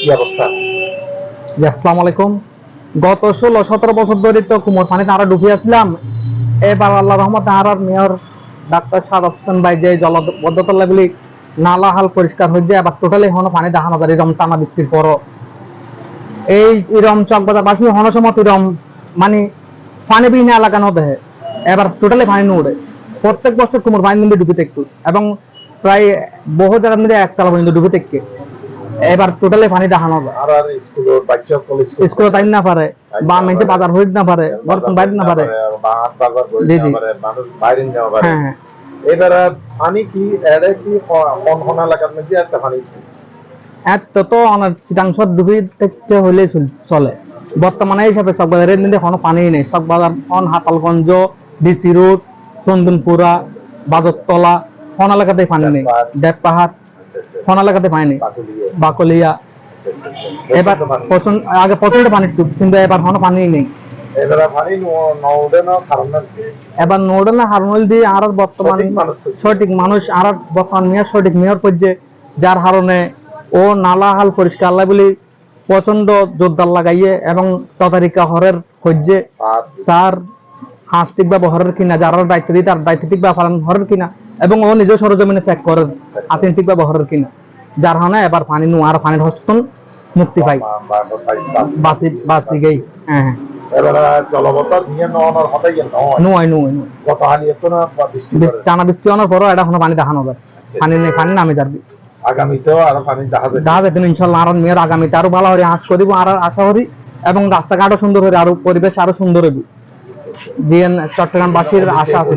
কি আলাইকুম। গত ষোলো, সতেরো বছর ধরে তো কুমোর আমরা ডুবিয়েছিলাম এবার আল্লাহ রহমত মেয়র ডাক্তার হোসেন ভাই যে জলবদ্ধতলাগুলি নালা হাল পরিষ্কার হয়েছে, এবার টোটালি হন পানি দেখানো যায় এরকম টানা বৃষ্টির পরও। এই এরম এরম মানে পানি এলাকা ন এবার টোটালি পানি নো উড়ে প্রত্যেক বছর কুমোর পানি নিয়ে ডুবে একটু এবং প্রায় বহু জায়গা মিলে একতলা পর্যন্ত ডুবে থেকে এবার টোটালি পানি দেখানো আর আর স্কুল বাচ্চা কলেজ স্কুলে টাইম না পারে বা মেয়েছে বাজার হইতে না পারে বর্তমান বাইরে না পারে বা হাট বাজার করে না পারে মানুষ বাইরে যাওয়া পারে এবার পানি কি এরে কি মধ্যে একটা পানি? এত তো ডুবি চলে বর্তমানে হিসাবে মধ্যে কোনো পানি নেই। চকবাজার খন Hatalganj D C road Chandanpura বাজতলা কোন এলাকাতে পানি নেই। দেব পাহাড় এলাকাতে পানি নেই বাকুলিয়ে। এবার প্রচণ্ড আগে প্রচণ্ড পানি কিন্তু এবার কোনো পানি নেই। এবার পানি নৌডে কারণ এবার নোডল না দিয়ে আর বর্তমান সঠিক মানুষ আর বর্তমান মেয়র সঠিক মেয়র করছে যার কারণে ও নালা হাল পরিষ্কার বলি প্রচণ্ড জোরদার লাগাইয়ে এবং ততারিকা হরের আর স্যার। হাস্তিক ব্যবহারের কিনা যার দায়িত্ব দিয়ে তার দায়িত্ব ঠিক ব্যবহার হরের কিনা। এবং ও নিজের সরজমিনে চেক করেন হাসিন ঠিক ব্যবহারের কিনা। যার কারণে এবার পানি নু আর পানির হস্তন মুক্তি পাই। বাসি বাসি গেই হ্যাঁ হ্যাঁ। করে। টানা বৃষ্টি অনার পরও এটা এখনও পানি দেখানো যায় পানি নেই পানি নামে যাবে। আগামীতেও আরও পানি দেখা যাবে। দেখা যায় ইনশাল্লাহ আর মেয়ের আগামীতে আরও ভালো করে হাস করিব আর আশা করি এবং রাস্তাঘাটও সুন্দর হবে আরও পরিবেশ আরও সুন্দর হবে চট্টগ্রামবাসীর আশা আছে।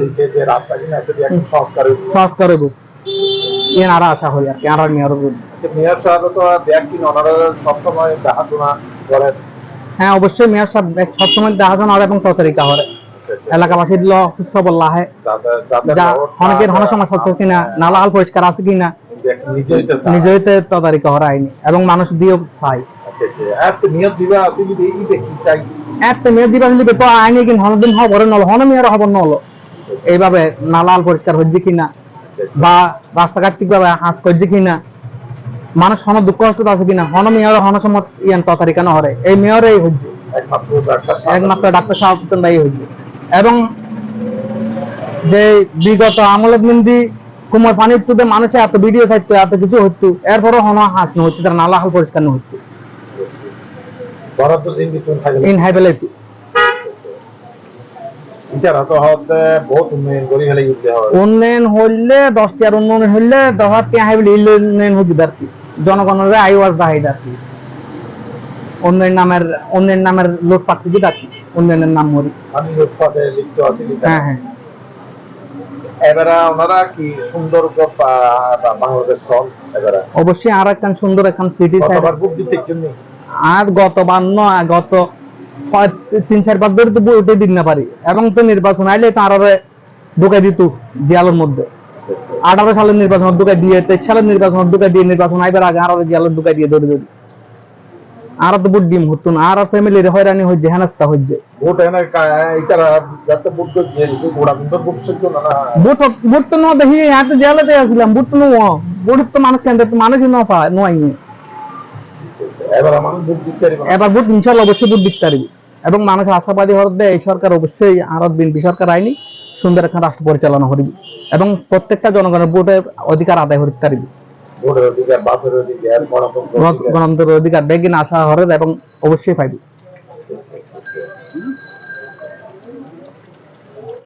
সংস্কার হইবে। ইয়ে আর আশা করি আর কি আর মেয়র। আচ্ছা, মেয়র সাহেব তো ওনারা সবসময় দেখাশোনা করেন। হ্যাঁ অবশ্যই মেয়র সাহেব সবসময় দেখাশোনা এবং ততরিকা হবে এলাকাবাসীর ল সবল লাহে। যাদের যাদের যা রোড অনেকের সমস্যা হচ্ছে কিনা নালা হাল পরিষ্কার আছে কিনা নিজেই তদারিকা হওয়ার এবং মানুষ দিয়েও চাই আচ্ছা, আচ্ছা। আর দিবা আছে দেখি চাই? একটা হবরে নল, হন হবর নল। এইভাবে নালাল পরিষ্কার হচ্ছে কিনা? বা রাস্তাঘাট ঠিকভাবে হাঁস করছে কিনা? মানুষ হন দুঃখ কষ্ট আছে কিনা? হন মেয়র, হন সমত ইয়ান কেন হরে। এই মেয়র এই হচ্ছে একমাত্র ডাক্তার সাহেব। ভাই হচ্ছে এবং যে বিগত আমলের মিন্দি, কুমার পানির এত ভিডিও ছাড়তো এত কিছু হতো এরপরও হন হাঁস ন হচ্ছে তার নালা পরিষ্কার ন হচ্ছে বরাদ্দ ইন উন্নয়ন হইলে দশটি আর উন্নয়ন হইলে হাইবলি উন্নয়ন জনগণের দাহাই কি উন্নয়ন নামের উন্নয়ন নামের লোক পাচ্ছি কি আর উন্নয়নের নাম মরি। আমি লিপ্ত আছি হ্যাঁ হ্যাঁ। এবারে ওনারা কি সুন্দর বাংলাদেশ এবারে? অবশ্যই আর একখান সুন্দর একখান সিটি কতবার বুক দিতে জন্য আর গতবার নয় গত তিন চার বার ধরে তো বইতে দিন না পারি। এবং তো নির্বাচন আইলে তো আরও ঢুকাই দিত জিয়ালের মধ্যে। আঠারো সালের নির্বাচন ঢুকাই দিয়ে তেইশ সালের নির্বাচন ঢুকাই দিয়ে নির্বাচন আইবার আগে আরও জিয়ালের ঢুকাই দিয়ে ধরে ধরে। আর তো বুট ডিম হতো না আর ফ্যামিলির হয়রানি হচ্ছে হেনাস্তা হচ্ছে ভোট এনে কা- ইটারা যাতে ভোট করছে গোড়া কিন্তু ভোট সহ্য না। না বুট বুট তো ন দেখি হ্যাঁ জেলাতে আসলাম বুট তো নো বুট তো মানুষ কেন মানুষই ন পায় নয় এবার মানুষ ভোট দিতে এবার বুট ইনশাল্লাহ অবশ্যই বুট দিতে পারবি এবং মানুষ আশাবাদী হওয়ার দেয় এই সরকার অবশ্যই আরও বিএনপি সরকার আইনি সুন্দর একটা রাষ্ট্র পরিচালনা করবি এবং প্রত্যেকটা জনগণের ভোটের অধিকার আদায় করতে পারবি। ভোটের অধিকার বাপের অধিকার গণতন্ত্র গণতন্ত্রের অধিকার দেখি না আশা হরে এবং অবশ্যই পাইবি।